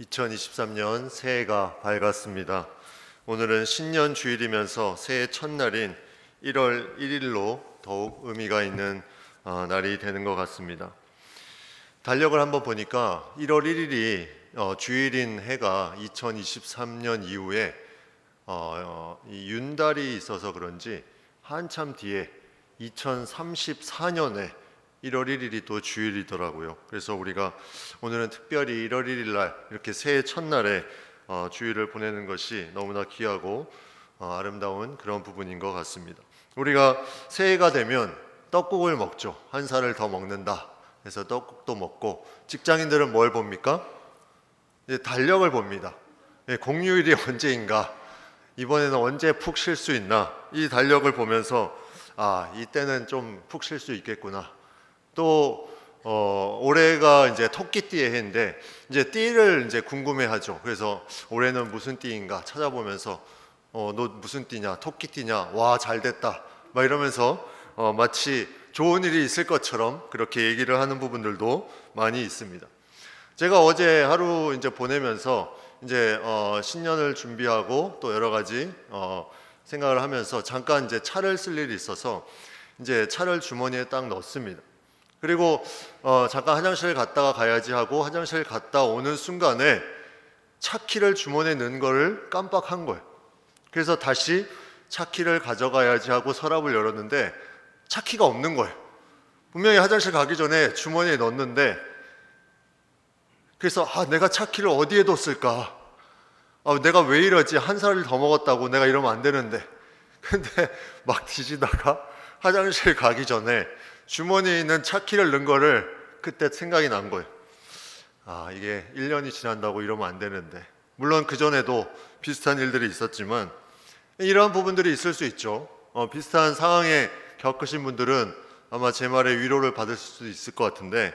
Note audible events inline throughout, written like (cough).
2023년 새해가 밝았습니다. 오늘은 신년 주일이면서 새해 첫날인 1월 1일로 더욱 의미가 있는 어, 날이 되는 것 같습니다. 달력을 한번 보니까 1월 1일이 어, 주일인 해가 2023년 이후에 어, 윤달이 있어서 그런지 한참 뒤에 2034년에 1월 1일이 또 주일이더라고요. 그래서 우리가 오늘은 특별히 1월 1일 날 이렇게 새해 첫날에 어, 주일을 보내는 것이 너무나 귀하고 어, 아름다운 그런 부분인 것 같습니다. 우리가 새해가 되면 떡국을 먹죠. 한 살을 더 먹는다. 그래서 떡국도 먹고 직장인들은 뭘 봅니까? 이제 달력을 봅니다. 예, 공휴일이 (laughs) 언제인가? 이번에는 언제 푹 쉴 수 있나? 이 달력을 보면서 아 이때는 좀 푹 쉴 수 있겠구나. 또 어, 올해가 이제 토끼띠의 해인데 이제 띠를 이제 궁금해하죠. 그래서 올해는 무슨 띠인가 찾아보면서 어, 너 무슨 띠냐? 토끼띠냐? 와 잘됐다. 막 이러면서 어, 마치 좋은 일이 있을 것처럼 그렇게 얘기를 하는 부분들도 많이 있습니다. 제가 어제 하루 이제 보내면서 이제 어, 신년을 준비하고 또 여러 가지 어, 생각을 하면서 잠깐 이제 차를 쓸 일이 있어서 이제 차를 주머니에 딱 넣습니다. 그리고 어, 잠깐 화장실 갔다가 가야지 하고 화장실 갔다 오는 순간에 차 키를 주머니에 넣은 거를 깜빡한 거예요. 그래서 다시 차 키를 가져가야지 하고 서랍을 열었는데 차 키가 없는 거예요. 분명히 화장실 가기 전에 주머니에 넣었는데 그래서 아 내가 차 키를 어디에 뒀을까? 아 내가 왜 이러지? 한 살을 더 먹었다고 내가 이러면 안 되는데. (laughs) 근데 막 뒤지다가 화장실 가기 전에 주머니에 있는 차 키를 넣은 거를 그때 생각이 난 거예요. 아 이게 1년이 지난다고 이러면 안 되는데. 물론 그 전에도 비슷한 일들이 있었지만 이러한 부분들이 있을 수 있죠. 어, 비슷한 상황에 겪으신 분들은 아마 제 말에 위로를 받을 수도 있을 것 같은데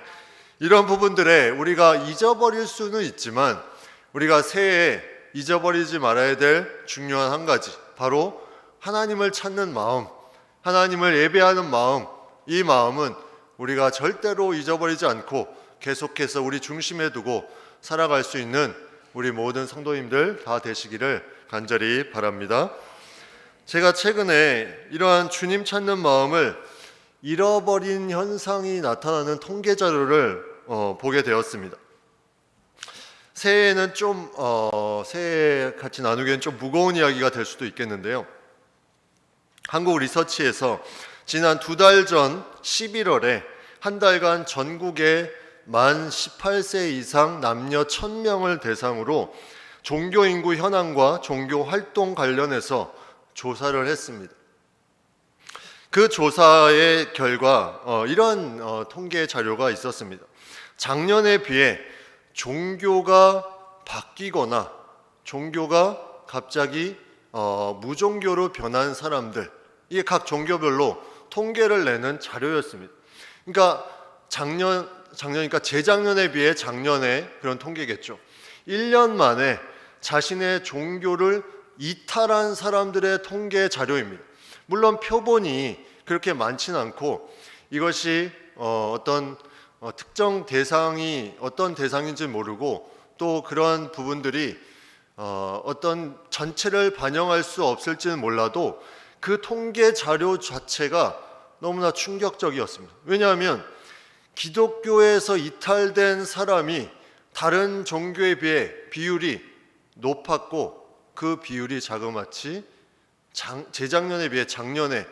이런 부분들에 우리가 잊어버릴 수는 있지만 우리가 새해에 잊어버리지 말아야 될 중요한 한 가지 바로 하나님을 찾는 마음, 하나님을 예배하는 마음, 이 마음은 우리가 절대로 잊어버리지 않고 계속해서 우리 중심에 두고 살아갈 수 있는 우리 모든 성도님들 다 되시기를 간절히 바랍니다. 제가 최근에 이러한 주님 찾는 마음을 잃어버린 현상이 나타나는 통계 자료를 어, 보게 되었습니다. 새해에는 좀 어, 새해 같이 나누기엔 좀 무거운 이야기가 될 수도 있겠는데요. 한국 리서치에서 지난 두 달 전 11월에 한 달간 전국의 만 18세 이상 남녀 1000명을 대상으로 종교 인구 현황과 종교 활동 관련해서 조사를 했습니다. 그 조사의 결과 어, 이런 어, 통계 자료가 있었습니다. 작년에 비해 종교가 바뀌거나 종교가 갑자기 어, 무종교로 변한 사람들 이게 각 종교별로 통계를 내는 자료였습니다. 그러니까 작년 작년이니까 재작년에 비해 작년에 그런 통계겠죠. 1년 만에 자신의 종교를 이탈한 사람들의 통계 자료입니다. 물론 표본이 그렇게 많지는 않고 이것이 어, 어떤 어, 특정 대상이 어떤 대상인지 모르고 또 그러한 부분들이 어, 어떤 전체를 반영할 수 없을지는 몰라도 그 통계 자료 자체가 너무나 충격적이었습니다. 왜냐하면 기독교에서 이탈된 사람이 다른 종교에 비해 비율이 높았고 그 비율이 자그마치 장, 재작년에 비해 작년에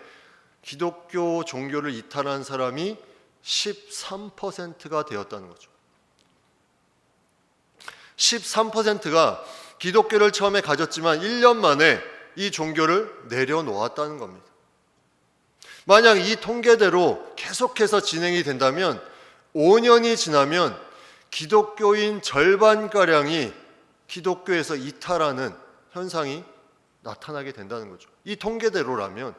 기독교 종교를 이탈한 사람이 13%가 되었다는 거죠. 13%가 기독교를 처음에 가졌지만 1년 만에 이 종교를 내려놓았다는 겁니다. 만약 이 통계대로 계속해서 진행이 된다면 5년이 지나면 기독교인 절반가량이 기독교에서 이탈하는 현상이 나타나게 된다는 거죠. 이 통계대로라면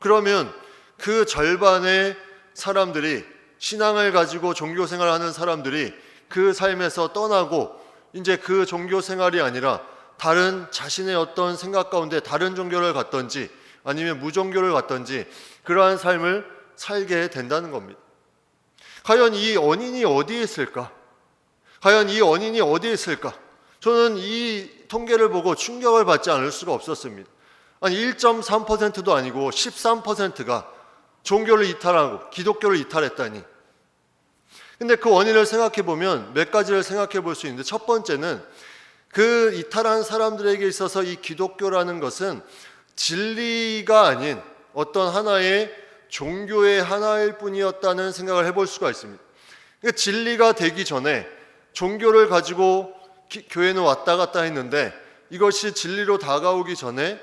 그러면 그 절반의 사람들이 신앙을 가지고 종교 생활하는 사람들이 그 삶에서 떠나고 이제 그 종교 생활이 아니라 다른 자신의 어떤 생각 가운데 다른 종교를 갖던지 아니면 무종교를 갖던지 그러한 삶을 살게 된다는 겁니다. 과연 이 원인이 어디에 있을까? 과연 이 원인이 어디에 있을까? 저는 이 통계를 보고 충격을 받지 않을 수가 없었습니다. 아니 1.3%도 아니고 13%가 종교를 이탈하고 기독교를 이탈했다니. 근데 그 원인을 생각해 보면 몇 가지를 생각해 볼 수 있는데 첫 번째는 그 이탈한 사람들에게 있어서 이 기독교라는 것은 진리가 아닌 어떤 하나의 종교의 하나일 뿐이었다는 생각을 해볼 수가 있습니다. 그러니까 진리가 되기 전에 종교를 가지고 기- 교회는 왔다 갔다 했는데 이것이 진리로 다가오기 전에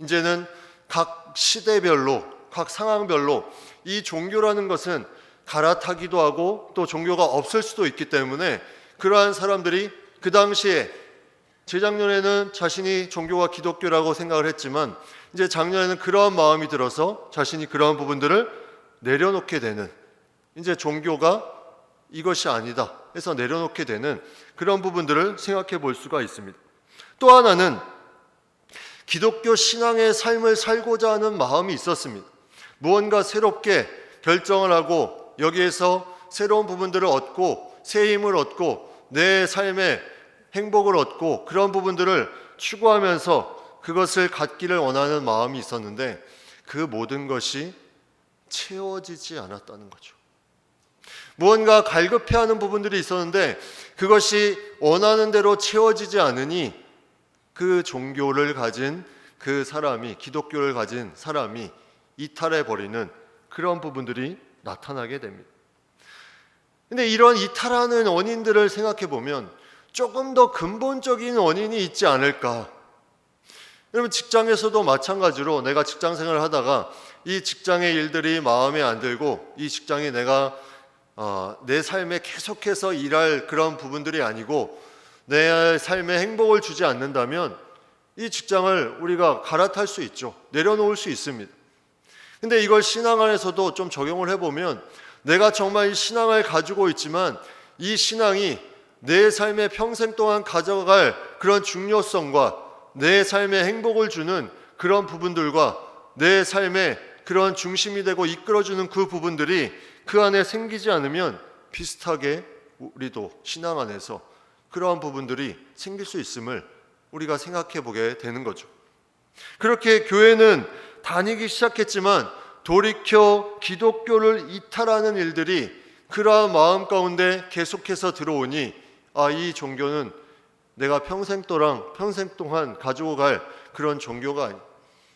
이제는 각 시대별로 각 상황별로 이 종교라는 것은 갈아타기도 하고 또 종교가 없을 수도 있기 때문에 그러한 사람들이 그 당시에 재작년에는 자신이 종교가 기독교라고 생각을 했지만 이제 작년에는 그러한 마음이 들어서 자신이 그러한 부분들을 내려놓게 되는 이제 종교가 이것이 아니다 해서 내려놓게 되는 그런 부분들을 생각해 볼 수가 있습니다. 또 하나는 기독교 신앙의 삶을 살고자 하는 마음이 있었습니다. 무언가 새롭게 결정을 하고 여기에서 새로운 부분들을 얻고 새 힘을 얻고 내 삶의 행복을 얻고 그런 부분들을 추구하면서 그것을 갖기를 원하는 마음이 있었는데 그 모든 것이 채워지지 않았다는 거죠. 무언가 갈급해하는 부분들이 있었는데 그것이 원하는 대로 채워지지 않으니 그 종교를 가진 그 사람이 기독교를 가진 사람이 이탈해 버리는 그런 부분들이 나타나게 됩니다. 근데 이런 이탈하는 원인들을 생각해 보면 조금 더 근본적인 원인이 있지 않을까. 여러분 직장에서도 마찬가지로 내가 직장 생활을 하다가 이 직장의 일들이 마음에 안 들고 이 직장이 내가 어, 내 삶에 계속해서 일할 그런 부분들이 아니고 내 삶에 행복을 주지 않는다면 이 직장을 우리가 갈아탈 수 있죠. 내려놓을 수 있습니다. 근데 이걸 신앙 안에서도 좀 적용을 해보면 내가 정말 이 신앙을 가지고 있지만 이 신앙이 내 삶의 평생 동안 가져갈 그런 중요성과 내 삶에 행복을 주는 그런 부분들과 내 삶의 그런 중심이 되고 이끌어주는 그 부분들이 그 안에 생기지 않으면 비슷하게 우리도 신앙 안에서 그러한 부분들이 생길 수 있음을 우리가 생각해 보게 되는 거죠. 그렇게 교회는 다니기 시작했지만 돌이켜 기독교를 이탈하는 일들이 그러한 마음 가운데 계속해서 들어오니 아, 이 종교는 내가 평생 동안 평생 동안 가지고 갈 그런 종교가 아니.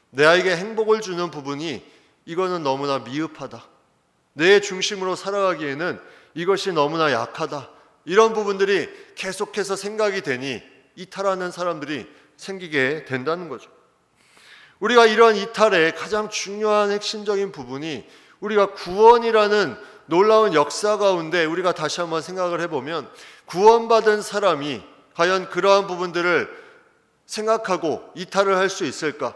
내에게 행복을 주는 부분이 이거는 너무나 미흡하다. 내 중심으로 살아가기에는 이것이 너무나 약하다. 이런 부분들이 계속해서 생각이 되니 이탈하는 사람들이 생기게 된다는 거죠. 우리가 이러한 이탈의 가장 중요한 핵심적인 부분이 우리가 구원이라는 놀라운 역사 가운데 우리가 다시 한번 생각을 해보면 구원받은 사람이 과연 그러한 부분들을 생각하고 이탈을 할 수 있을까?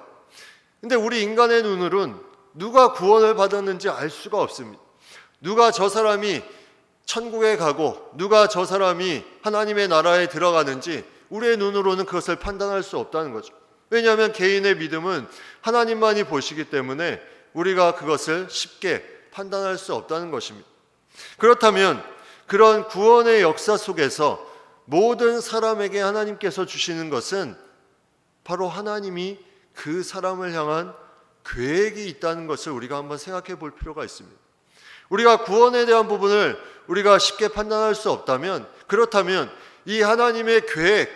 근데 우리 인간의 눈으로는 누가 구원을 받았는지 알 수가 없습니다. 누가 저 사람이 천국에 가고 누가 저 사람이 하나님의 나라에 들어가는지 우리의 눈으로는 그것을 판단할 수 없다는 거죠. 왜냐하면 개인의 믿음은 하나님만이 보시기 때문에 우리가 그것을 쉽게 판단할 수 없다는 것입니다. 그렇다면 그런 구원의 역사 속에서 모든 사람에게 하나님께서 주시는 것은 바로 하나님이 그 사람을 향한 계획이 있다는 것을 우리가 한번 생각해 볼 필요가 있습니다. 우리가 구원에 대한 부분을 우리가 쉽게 판단할 수 없다면 그렇다면 이 하나님의 계획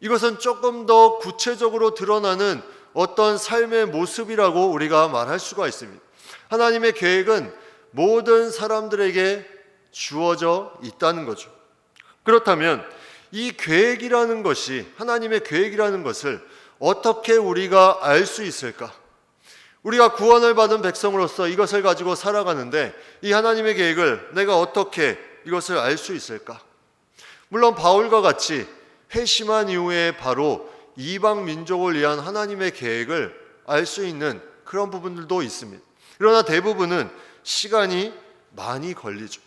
이것은 조금 더 구체적으로 드러나는 어떤 삶의 모습이라고 우리가 말할 수가 있습니다. 하나님의 계획은 모든 사람들에게 주어져 있다는 거죠. 그렇다면 이 계획이라는 것이 하나님의 계획이라는 것을 어떻게 우리가 알 수 있을까? 우리가 구원을 받은 백성으로서 이것을 가지고 살아가는데 이 하나님의 계획을 내가 어떻게 이것을 알 수 있을까? 물론 바울과 같이 회심한 이후에 바로 이방 민족을 위한 하나님의 계획을 알 수 있는 그런 부분들도 있습니다. 그러나 대부분은 시간이 많이 걸리죠.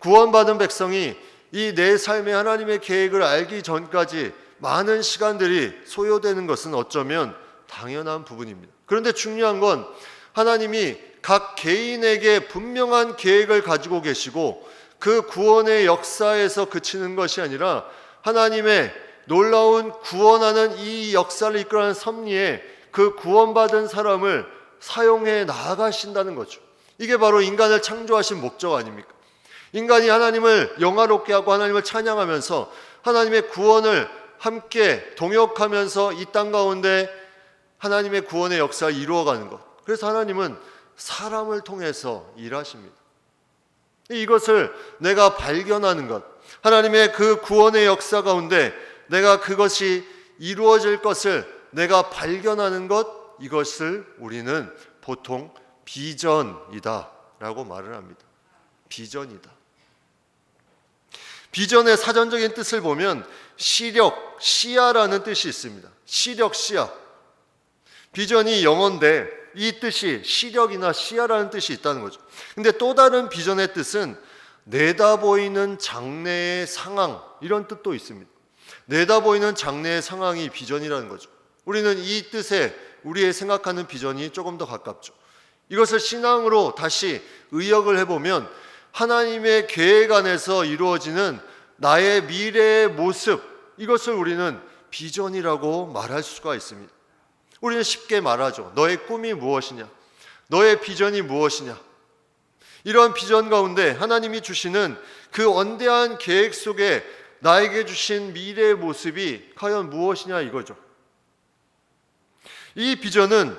구원받은 백성이 이 내 삶의 하나님의 계획을 알기 전까지 많은 시간들이 소요되는 것은 어쩌면 당연한 부분입니다. 그런데 중요한 건 하나님이 각 개인에게 분명한 계획을 가지고 계시고 그 구원의 역사에서 그치는 것이 아니라 하나님의 놀라운 구원하는 이 역사를 이끌어가는 섭리에 그 구원받은 사람을 사용해 나아가신다는 거죠. 이게 바로 인간을 창조하신 목적 아닙니까? 인간이 하나님을 영화롭게 하고 하나님을 찬양하면서 하나님의 구원을 함께 동역하면서 이 땅 가운데 하나님의 구원의 역사를 이루어가는 것. 그래서 하나님은 사람을 통해서 일하십니다. 이것을 내가 발견하는 것, 하나님의 그 구원의 역사 가운데 내가 그것이 이루어질 것을 내가 발견하는 것, 이것을 우리는 보통 비전이다 라고 말을 합니다. 비전이다. 비전의 사전적인 뜻을 보면 시력, 시야라는 뜻이 있습니다. 시력, 시야. 비전이 영어인데 이 뜻이 시력이나 시야라는 뜻이 있다는 거죠. 근데 또 다른 비전의 뜻은 내다보이는 장래의 상황 이런 뜻도 있습니다. 내다보이는 장래의 상황이 비전이라는 거죠. 우리는 이 뜻에 우리의 생각하는 비전이 조금 더 가깝죠. 이것을 신앙으로 다시 의역을 해보면 하나님의 계획 안에서 이루어지는 나의 미래의 모습 이것을 우리는 비전이라고 말할 수가 있습니다. 우리는 쉽게 말하죠. 너의 꿈이 무엇이냐? 너의 비전이 무엇이냐? 이러한 비전 가운데 하나님이 주시는 그 원대한 계획 속에 나에게 주신 미래의 모습이 과연 무엇이냐 이거죠. 이 비전은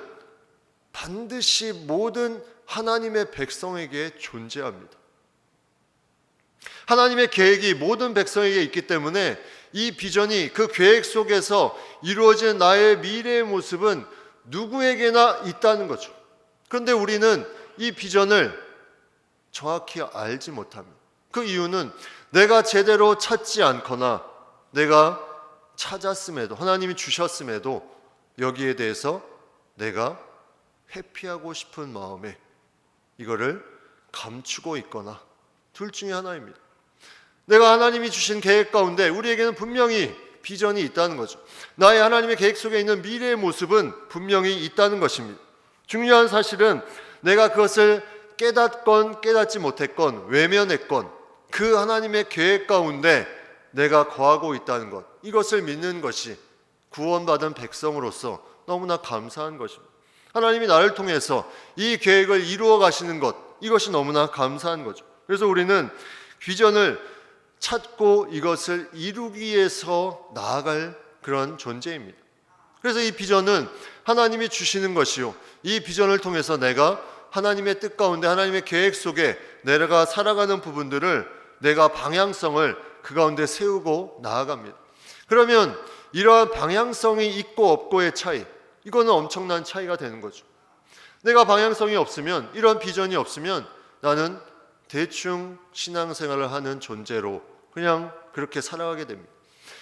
반드시 모든 하나님의 백성에게 존재합니다. 하나님의 계획이 모든 백성에게 있기 때문에 이 비전이 그 계획 속에서 이루어진 나의 미래의 모습은 누구에게나 있다는 거죠. 그런데 우리는 이 비전을 정확히 알지 못합니다. 그 이유는 내가 제대로 찾지 않거나 내가 찾았음에도 하나님이 주셨음에도 여기에 대해서 내가 회피하고 싶은 마음에 이거를 감추고 있거나 둘 중에 하나입니다. 내가 하나님이 주신 계획 가운데 우리에게는 분명히 비전이 있다는 거죠. 나의 하나님의 계획 속에 있는 미래의 모습은 분명히 있다는 것입니다. 중요한 사실은 내가 그것을 깨닫건 깨닫지 못했건 외면했건 그 하나님의 계획 가운데 내가 거하고 있다는 것 이것을 믿는 것이 구원받은 백성으로서 너무나 감사한 것입니다. 하나님이 나를 통해서 이 계획을 이루어 가시는 것 이것이 너무나 감사한 거죠. 그래서 우리는 비전을 찾고 이것을 이루기 위해서 나아갈 그런 존재입니다. 그래서 이 비전은 하나님이 주시는 것이요. 이 비전을 통해서 내가 하나님의 뜻 가운데 하나님의 계획 속에 내가 살아가는 부분들을 내가 방향성을 그 가운데 세우고 나아갑니다. 그러면 이러한 방향성이 있고 없고의 차이, 이거는 엄청난 차이가 되는 거죠. 내가 방향성이 없으면, 이런 비전이 없으면 나는 대충 신앙생활을 하는 존재로 그냥 그렇게 살아가게 됩니다.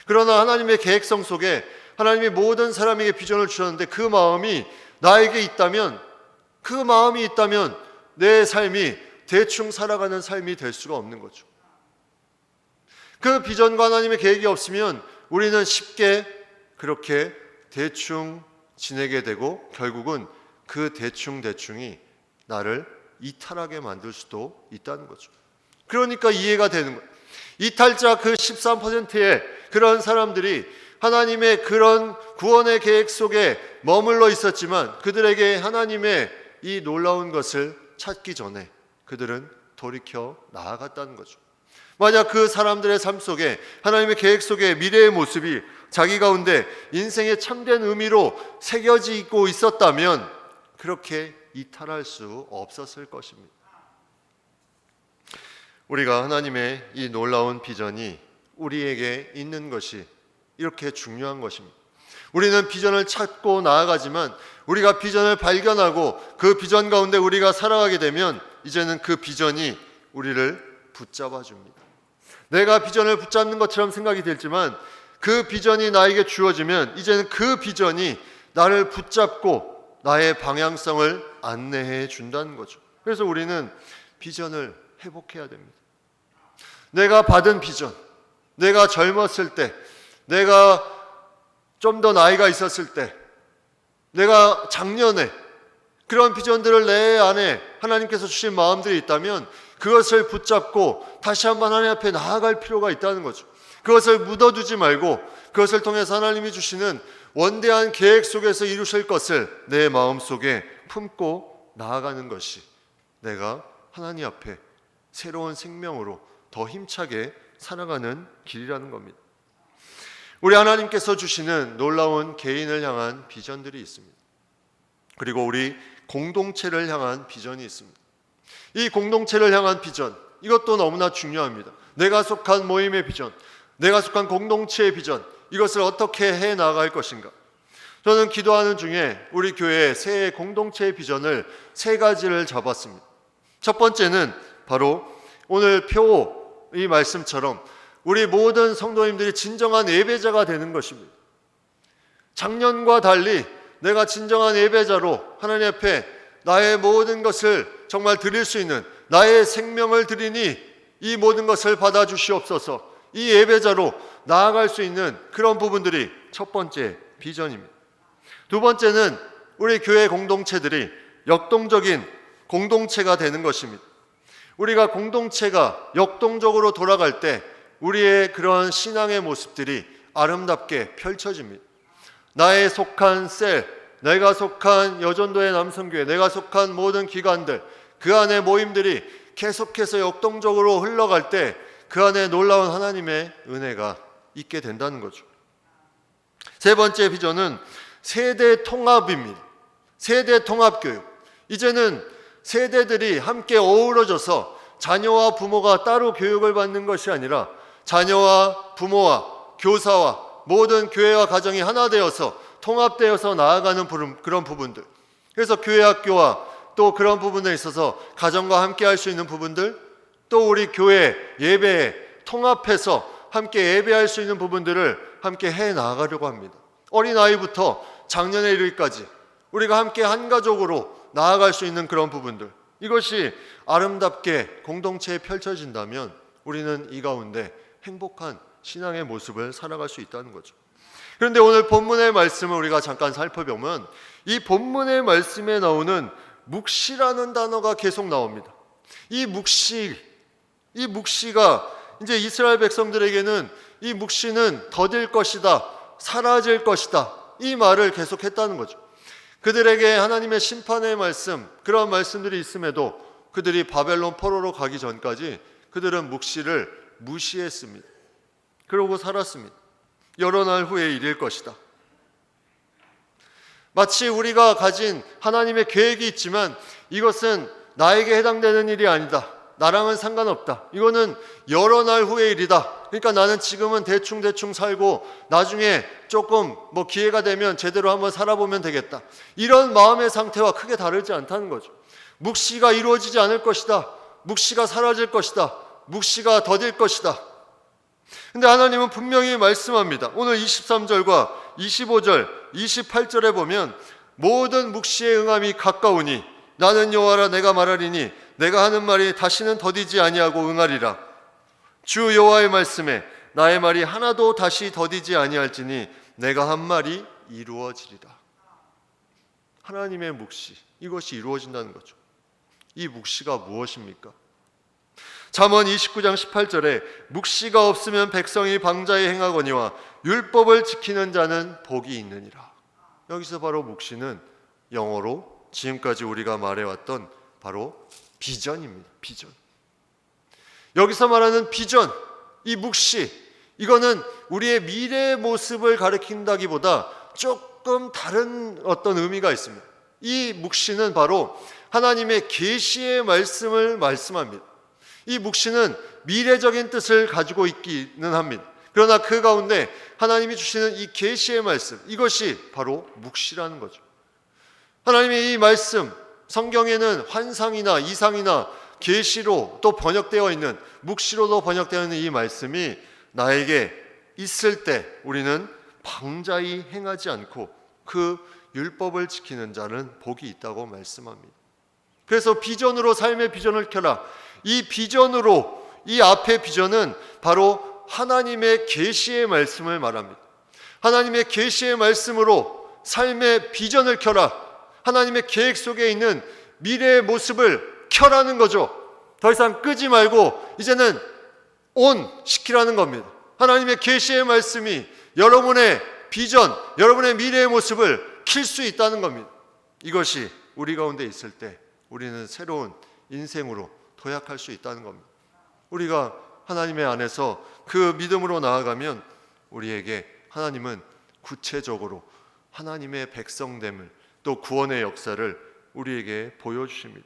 그러나 하나님의 계획성 속에 하나님이 모든 사람에게 비전을 주셨는데 그 마음이 나에게 있다면 그 마음이 있다면 내 삶이 대충 살아가는 삶이 될 수가 없는 거죠. 그 비전과 하나님의 계획이 없으면 우리는 쉽게 그렇게 대충 지내게 되고 결국은 그 대충 대충이 나를 이탈하게 만들 수도 있다는 거죠. 그러니까 이해가 되는 거예요. 이탈자 그 13%의 그런 사람들이 하나님의 그런 구원의 계획 속에 머물러 있었지만 그들에게 하나님의 이 놀라운 것을 찾기 전에 그들은 돌이켜 나아갔다는 거죠. 만약 그 사람들의 삶 속에 하나님의 계획 속에 미래의 모습이 자기 가운데 인생의 참된 의미로 새겨지고 있었다면 그렇게 이탈할 수 없었을 것입니다. 우리가 하나님의 이 놀라운 비전이 우리에게 있는 것이 이렇게 중요한 것입니다. 우리는 비전을 찾고 나아가지만 우리가 비전을 발견하고 그 비전 가운데 우리가 살아가게 되면 이제는 그 비전이 우리를 붙잡아 줍니다. 내가 비전을 붙잡는 것처럼 생각이 들지만 그 비전이 나에게 주어지면 이제는 그 비전이 나를 붙잡고 나의 방향성을 안내해 준다는 거죠. 그래서 우리는 비전을 회복해야 됩니다. 내가 받은 비전, 내가 젊었을 때, 내가 좀 더 나이가 있었을 때, 내가 작년에 그런 비전들을 내 안에 하나님께서 주신 마음들이 있다면 그것을 붙잡고 다시 한번 하나님 앞에 나아갈 필요가 있다는 거죠. 그것을 묻어두지 말고 그것을 통해서 하나님이 주시는 원대한 계획 속에서 이루실 것을 내 마음 속에 품고 나아가는 것이 내가 하나님 앞에 새로운 생명으로 더 힘차게 살아가는 길이라는 겁니다. 우리 하나님께서 주시는 놀라운 개인을 향한 비전들이 있습니다. 그리고 우리 공동체를 향한 비전이 있습니다. 이 공동체를 향한 비전, 이것도 너무나 중요합니다. 내가 속한 모임의 비전, 내가 속한 공동체의 비전, 이것을 어떻게 해 나갈 것인가? 저는 기도하는 중에 우리 교회 새 공동체의 비전을 세 가지를 잡았습니다. 첫 번째는 바로 오늘 표이 말씀처럼 우리 모든 성도님들이 진정한 예배자가 되는 것입니다. 작년과 달리 내가 진정한 예배자로 하나님 앞에 나의 모든 것을 정말 드릴 수 있는 나의 생명을 드리니 이 모든 것을 받아 주시옵소서. 이 예배자로 나아갈 수 있는 그런 부분들이 첫 번째 비전입니다. 두 번째는 우리 교회 공동체들이 역동적인 공동체가 되는 것입니다. 우리가 공동체가 역동적으로 돌아갈 때 우리의 그런 신앙의 모습들이 아름답게 펼쳐집니다. 나의 속한 셀, 내가 속한 여전도의 남성교회, 내가 속한 모든 기관들, 그 안에 모임들이 계속해서 역동적으로 흘러갈 때 그 안에 놀라운 하나님의 은혜가 있게 된다는 거죠. 세 번째 비전은 세대 통합입니다. 세대 통합 교육. 이제는 세대들이 함께 어우러져서 자녀와 부모가 따로 교육을 받는 것이 아니라 자녀와 부모와 교사와 모든 교회와 가정이 하나 되어서 통합되어서 나아가는 그런 부분들. 그래서 교회 학교와 또 그런 부분에 있어서 가정과 함께 할 수 있는 부분들, 또 우리 교회 예배에 통합해서 함께 예배할 수 있는 부분들을 함께 해 나가려고 합니다. 어린아이부터 작년에 이르기까지 우리가 함께 한 가족으로 나아갈 수 있는 그런 부분들. 이것이 아름답게 공동체에 펼쳐진다면 우리는 이 가운데 행복한 신앙의 모습을 살아갈 수 있다는 거죠. 그런데 오늘 본문의 말씀을 우리가 잠깐 살펴보면 이 본문의 말씀에 나오는 묵시라는 단어가 계속 나옵니다. 이 묵시, 이 묵시가 이제 이스라엘 백성들에게는 이 묵시는 더딜 것이다, 사라질 것이다. 이 말을 계속 했다는 거죠. 그들에게 하나님의 심판의 말씀, 그런 말씀들이 있음에도 그들이 바벨론 포로로 가기 전까지 그들은 묵시를 무시했습니다. 그러고 살았습니다. 여러 날 후에 일일 것이다. 마치 우리가 가진 하나님의 계획이 있지만 이것은 나에게 해당되는 일이 아니다. 나랑은 상관없다. 이거는 여러 날 후의 일이다. 그러니까 나는 지금은 대충 대충 살고 나중에 조금 뭐 기회가 되면 제대로 한번 살아보면 되겠다. 이런 마음의 상태와 크게 다르지 않다는 거죠. 묵시가 이루어지지 않을 것이다. 묵시가 사라질 것이다. 묵시가 더딜 것이다. 근데 하나님은 분명히 말씀합니다. 오늘 23절과 25절, 28절에 보면 모든 묵시의 응함이 가까우니 나는 여호와라 내가 말하리니 내가 하는 말이 다시는 더디지 아니하고 응하리라. 주 여호와의 말씀에 나의 말이 하나도 다시 더디지 아니할지니 내가 한 말이 이루어지리라. 하나님의 묵시 이것이 이루어진다는 거죠. 이 묵시가 무엇입니까? 잠언 29장 18절에 묵시가 없으면 백성이 방자에 행하거니와 율법을 지키는 자는 복이 있느니라. 여기서 바로 묵시는 영어로 지금까지 우리가 말해왔던 바로 비전입니다. 비전. 여기서 말하는 비전, 이 묵시, 이거는 우리의 미래의 모습을 가리킨다기보다 조금 다른 어떤 의미가 있습니다. 이 묵시는 바로 하나님의 계시의 말씀을 말씀합니다. 이 묵시는 미래적인 뜻을 가지고 있기는 합니다. 그러나 그 가운데 하나님이 주시는 이 계시의 말씀 이것이 바로 묵시라는 거죠. 하나님의 이 말씀 성경에는 환상이나 이상이나 계시로 또 번역되어 있는 묵시로도 번역되어 있는 이 말씀이 나에게 있을 때 우리는 방자히 행하지 않고 그 율법을 지키는 자는 복이 있다고 말씀합니다. 그래서 비전으로 삶의 비전을 켜라. 이 비전으로 이 앞의 비전은 바로 하나님의 계시의 말씀을 말합니다. 하나님의 계시의 말씀으로 삶의 비전을 켜라. 하나님의 계획 속에 있는 미래의 모습을 켜라는 거죠. 더 이상 끄지 말고 이제는 온 시키라는 겁니다. 하나님의 계시의 말씀이 여러분의 비전, 여러분의 미래의 모습을 킬 수 있다는 겁니다. 이것이 우리 가운데 있을 때 우리는 새로운 인생으로 도약할 수 있다는 겁니다. 우리가 하나님의 안에서 그 믿음으로 나아가면 우리에게 하나님은 구체적으로 하나님의 백성됨을 또 구원의 역사를 우리에게 보여주십니다.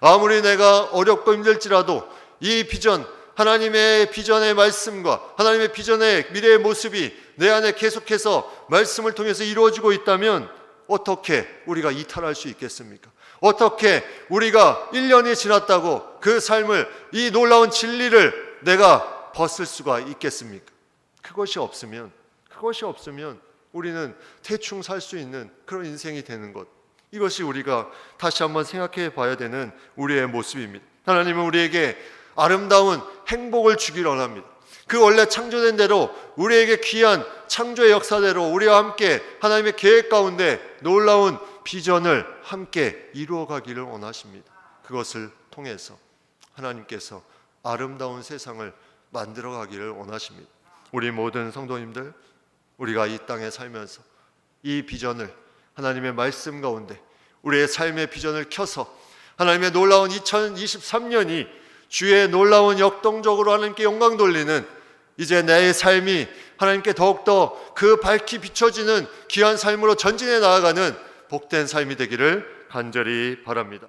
아무리 내가 어렵고 힘들지라도 이 비전, 하나님의 비전의 말씀과 하나님의 비전의 미래의 모습이 내 안에 계속해서 말씀을 통해서 이루어지고 있다면 어떻게 우리가 이탈할 수 있겠습니까? 어떻게 우리가 1년이 지났다고 그 삶을 이 놀라운 진리를 내가 벗을 수가 있겠습니까? 그것이 없으면 그것이 없으면 우리는 대충 살 수 있는 그런 인생이 되는 것. 이것이 우리가 다시 한번 생각해 봐야 되는 우리의 모습입니다. 하나님은 우리에게 아름다운 행복을 주기를 원합니다. 그 원래 창조된 대로 우리에게 귀한 창조의 역사대로 우리와 함께 하나님의 계획 가운데 놀라운 비전을 함께 이루어 가기를 원하십니다. 그것을 통해서 하나님께서 아름다운 세상을 만들어 가기를 원하십니다. 우리 모든 성도님들 우리가 이 땅에 살면서 이 비전을 하나님의 말씀 가운데 우리의 삶의 비전을 켜서 하나님의 놀라운 2023년이 주의 놀라운 역동적으로 하나님께 영광 돌리는 이제 내 삶이 하나님께 더욱더 그 밝히 비춰지는 귀한 삶으로 전진해 나아가는 복된 삶이 되기를 간절히 바랍니다.